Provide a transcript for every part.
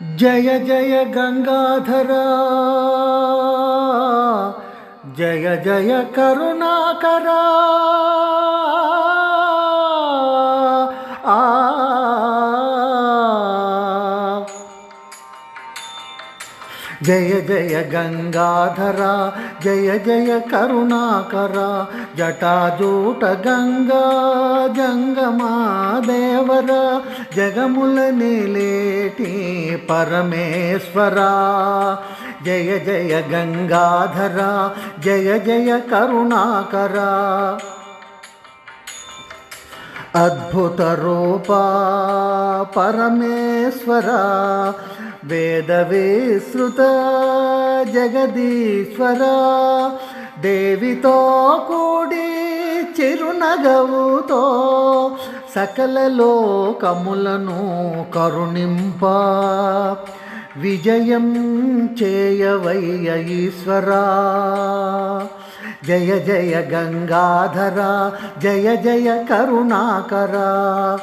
జయ జయ గంగాధరా జయ జయ కరుణాకరా జయ జయ గంగాధర జయ జయ కరుణాకర జటాజూట గంగా జంగమాదేవర జగముల నిలేటి పరమేశ్వర. జయ జయ గంగాధర జయ జయ కరుణాకర. అద్భుత రూపా పరమే పరమేశ్వర వేద విశ్రుత జగదీశ్వర దేవితో కూడి చిరునగవుతో సకల లోకములను కరుణింప. విజయం చేయవయ్య ఈశ్వరా. జయ జయ గంగాధర జయ జయ కరుణాకరా.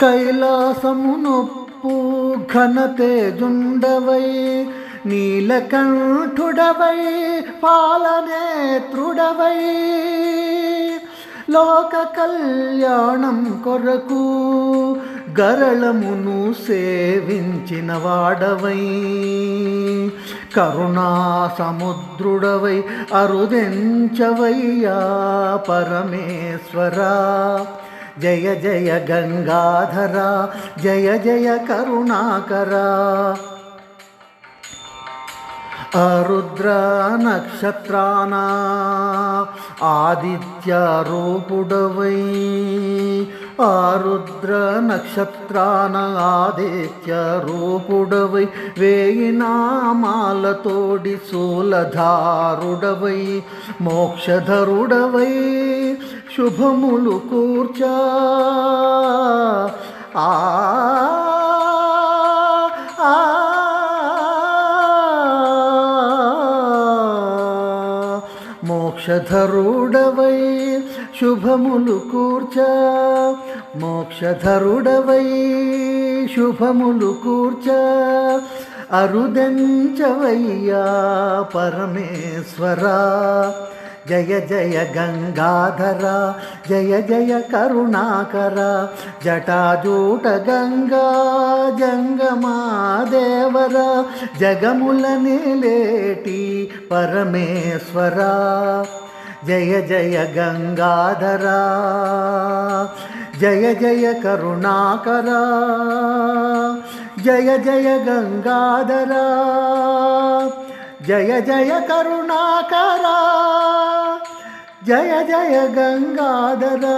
కైలాసమునొప్పు ఘనతేజుండవై నీలకంఠుడవై పాలనేత్రుడవై. లోక కళ్యాణం కొరకు గరళమును సేవించిన వాడవై కరుణా సముద్రుడవై అరుదెంచవయ్యా పరమేశ్వరా. జయ జయ గంగాధర జయ జయ కరుణాకరా అరుద్ర నక్షత్రాన ఆదిత్య రూపుడవై ఆరుద్ర నక్షత్రాన ఆదిత్య రూపుడవై వేయి నామాలతోడి శూలధారుడవై మోక్షధరుడవై శుభములు కూర్చా. ఆ మోక్షధరుడవై శుభములు కూర్చ మోక్షధరుడవై శుభములు కూర్చ అరుదెంచవయ్యా పరమేశ్వరా. జయ జయ గంగాధర జయ జయ కరుణాకర జటాజూట గంగా జంగమాదేవర జగముల నిలేటి పరమేశ్వరా. జయ జయ గంగాధర జయ జయ కరుణాకర జయ జయ గంగాధర జయ జయ కరుణాకరా. జయ జయ గంగాధరా